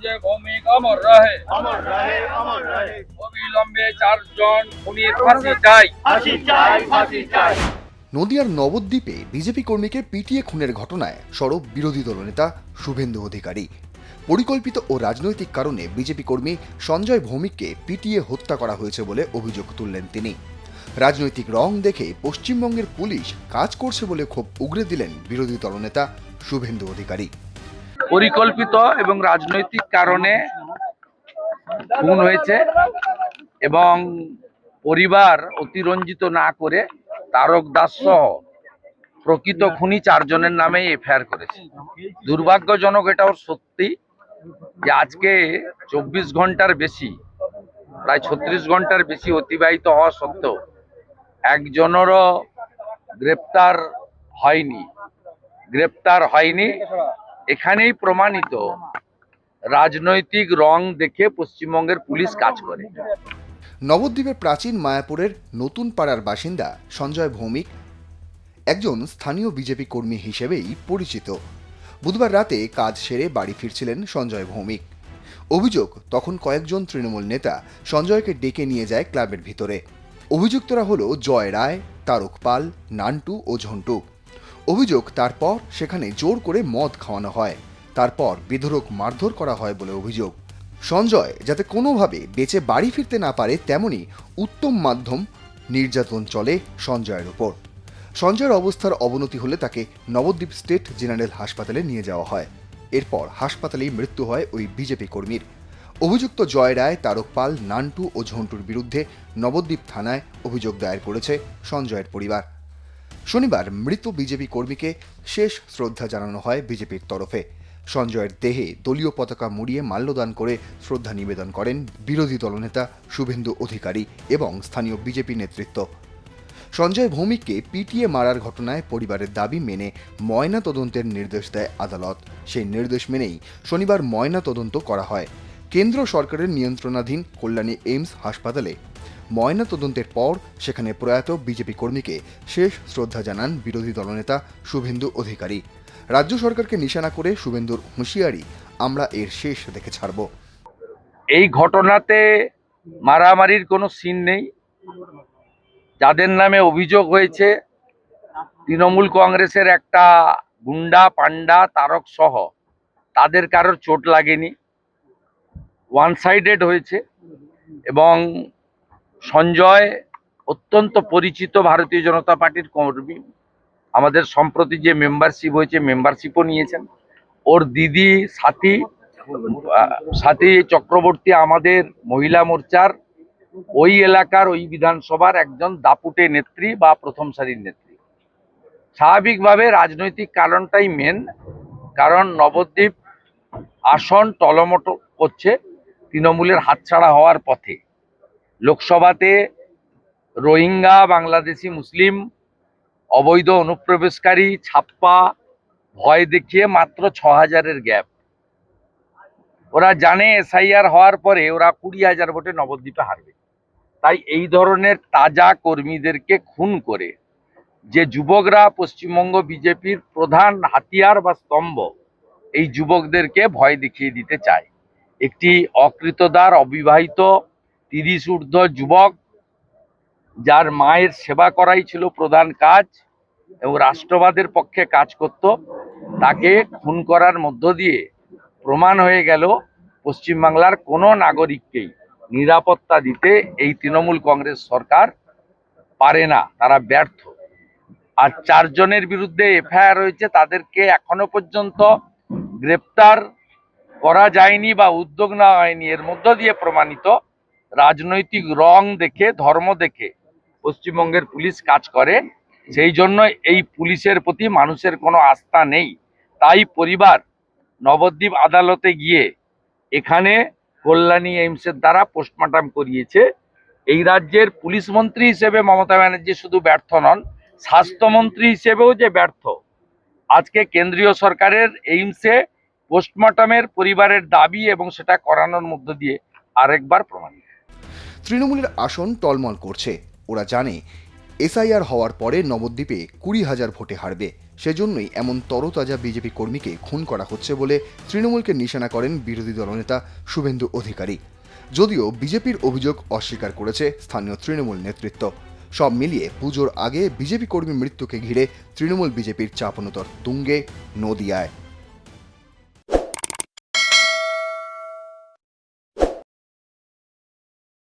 সঞ্জয় ভৌমিক অমর রহে। অমর রহে অমর রহে। অবিলম্বে চারজন খুনির ফাঁসি চাই। ফাঁসি চাই ফাঁসি চাই। নদিয়ার নবদ্বীপে বিজেপি কর্মীকে পিটিয়ে খুনের ঘটনায় সরব বিরোধী দলনেতা শুভেন্দু অধিকারী। পরিকল্পিত ও রাজনৈতিক কারণে বিজেপি কর্মী সঞ্জয় ভৌমিককে পিটিয়ে হত্যা করা হয়েছে বলে অভিযোগ তুললেন তিনি। রাজনৈতিক রং দেখে পশ্চিমবঙ্গের পুলিশ কাজ করছে বলে ক্ষোভ উগরে দিলেন বিরোধী দলনেতা শুভেন্দু অধিকারী। পরিকল্পিত এবং রাজনৈতিক কারণে খুন হয়েছে এবং পরিবার অতিরঞ্জিত না করে তারক দাস সহ প্রকৃত খুনি চারজনের নামে এফআইআর করেছে। দুর্ভাগ্যজনক এটা ওর সত্যি যে আজকে চব্বিশ ঘণ্টার বেশি, প্রায় ছত্রিশ ঘণ্টার বেশি অতিবাহিত হওয়া সত্ত্বেও একজনেরও গ্রেপ্তার হয়নি। গ্রেপ্তার হয়নি এখানেই প্রমাণিত। রাজনৈতিক রং দেখে পশ্চিমবঙ্গের পুলিশ কাজ করে। নবদ্বীপের প্রাচীন মায়াপুরের নতুন পাড়ার বাসিন্দা সঞ্জয় ভৌমিক একজন স্থানীয় বিজেপি কর্মী হিসেবেই পরিচিত। বুধবার রাতে কাজ সেরে বাড়ি ফিরছিলেন সঞ্জয় ভৌমিক। অভিযোগ, তখন কয়েকজন তৃণমূল নেতা সঞ্জয়কে ডেকে নিয়ে যায় ক্লাবের ভিতরে। অভিযুক্তরা হলো জয় রায়, তারক পাল, নান্টু ও ঝন্টু। অভিযোগ, তারপর সেখানে জোর করে মদ খাওয়ানো হয়। তারপর বিধরক মারধর করা হয় বলে অভিযোগ। সঞ্জয়, যাতে কোনোভাবে বেঁচে বাড়ি ফিরতে না পারে, তেমনি উত্তম মাধ্যম নির্যাতন চলে সঞ্জয়ের উপর সঞ্জয়ের অবস্থার অবনতি হলে তাকে নবদ্বীপ স্টেট জেনারেল হাসপাতালে নিয়ে যাওয়া হয়। এরপর হাসপাতালেই মৃত্যু হয় ওই বিজেপি কর্মীর। অভিযুক্ত জয় রায়, তারক পাল, নান্টু ও ঝন্টুর বিরুদ্ধে নবদ্বীপ থানায় অভিযোগ দায়ের করেছে সঞ্জয়ের পরিবার। শনিবার মৃত বিজেপি কর্মীকে শেষ শ্রদ্ধা জানানো হয় বিজেপির তরফে। সঞ্জয়ের দেহে দলীয় পতাকা মুড়িয়ে মাল্যদান করে শ্রদ্ধা নিবেদন করেন বিরোধী দলনেতা শুভেন্দু অধিকারী এবং স্থানীয় বিজেপি নেতৃত্ব। সঞ্জয় ভৌমিককে পিটিয়ে মারার ঘটনায় পরিবারের দাবি মেনে ময়না তদন্তের নির্দেশ দেয় আদালত। সেই নির্দেশ মেনেই শনিবার ময়না তদন্ত করা হয়। কেন্দ্র সরকারের নিয়ন্ত্রণাধীন কল্যাণী এইমস হাসপাতালে ময়না তদন্তের পর সেখানে প্রয়াত বিজেপি কর্মীকে শেষ শ্রদ্ধা জানান বিরোধী দলনেতা শুভেন্দু অধিকারী। রাজ্য সরকারকে নিশানা করে শুভেন্দুর হুঁশিয়ারি আমরা এর শেষ দেখে ছাড়ব। এই ঘটনাতে মারামারির কোনো সিন নেই। যাদের নামে অভিযোগ হয়েছে, তৃণমূল কংগ্রেসের একটা গুন্ডা পান্ডা তারক সহ তাদের কারোর চোট লাগেনি। ওয়ান সাইডেড হয়েছে এবং সঞ্জয় অত্যন্ত পরিচিত ভারতীয় জনতা পার্টির কর্মী। আমাদের সম্প্রতি যে মেম্বারশিপ হয়েছে মেম্বারশিপও নিয়েছেন। ওর দিদি, সাথী সাথী চক্রবর্তী আমাদের মহিলা মোর্চার ওই এলাকার, ওই বিধানসভার একজন দাপুটে নেত্রী বা প্রথম সারির নেত্রী। স্বাভাবিকভাবে রাজনৈতিক কারণটাই মেন কারণ নবদ্বীপ আসন টলমট করছে, তৃণমূলের হাতছাড়া হওয়ার পথে। লোকসভাতে রোহিঙ্গা, বাংলাদেশি, মুসলিম, অবৈধ অনুপ্রবেশকারী ছাপ্পা ভয় দেখিয়ে মাত্র ছ হাজারের গ্যাপ। ওরা জানে এসআইআর হওয়ার পরে ওরা কুড়ি হাজার ভোটে নবদ্বীপে হারবে। তাই এই ধরনের তাজা কর্মীদেরকে খুন করে যে যুবকরা পশ্চিমবঙ্গ বিজেপির প্রধান হাতিয়ার বা স্তম্ভ, এই যুবকদেরকে ভয় দেখিয়ে দিতে চায়। একটি অকৃতদার, অবিবাহিত তিরিশ ঊর্ধ্ব যুবক, যার মায়ের সেবা করাই ছিল প্রধান কাজ এবং রাষ্ট্রবাদের পক্ষে কাজ করত, তাকে খুন করার মধ্য দিয়ে প্রমাণ হয়ে গেল পশ্চিমবাংলার কোনো নাগরিককেই নিরাপত্তা দিতে এই তৃণমূল কংগ্রেস সরকার পারে না, তারা ব্যর্থ। আর চারজনের বিরুদ্ধে এফআইআর হয়েছে, তাদেরকে এখনও পর্যন্ত গ্রেপ্তার করা যায়নি বা উদ্যোগ নেওয়া হয়নি, এর মধ্য দিয়ে প্রমাণিত রাজনৈতিক রং দেখে, ধর্ম দেখে পশ্চিমবঙ্গের পুলিশ কাজ করে। সেই জন্য এই পুলিশের প্রতি মানুষের কোনো আস্থা নেই। তাই পরিবার নবদ্বীপ আদালতে গিয়ে এখানে কল্যাণী এইমসের দ্বারা পোস্টমর্টম করিয়েছে। এই রাজ্যের পুলিশ মন্ত্রী হিসেবে মমতা ব্যানার্জি শুধু ব্যর্থ নন, স্বাস্থ্যমন্ত্রী হিসেবেও যে ব্যর্থ। আজকে কেন্দ্রীয় সরকারের এইমসে পোস্টমর্টমের পরিবারের দাবি এবং সেটা করানোর মধ্য দিয়ে আরেকবার প্রমাণিত। তৃণমূলের আসন টলমল করছে। ওরা জানে, এসআইআর হওয়ার পরে নবদ্বীপে কুড়ি হাজার ভোটে হারবে। সেজন্যই এমন তরতাজা বিজেপি কর্মীকে খুন করা হচ্ছে বলে তৃণমূলকে নিশানা করেন বিরোধী দলনেতা শুভেন্দু অধিকারী। যদিও বিজেপির অভিযোগ অস্বীকার করেছে স্থানীয় তৃণমূল নেতৃত্ব। সব মিলিয়ে পুজোর আগে বিজেপি কর্মী মৃত্যুকে ঘিরে তৃণমূল বিজেপির চাপানোতর তুঙ্গে নদিয়ায়।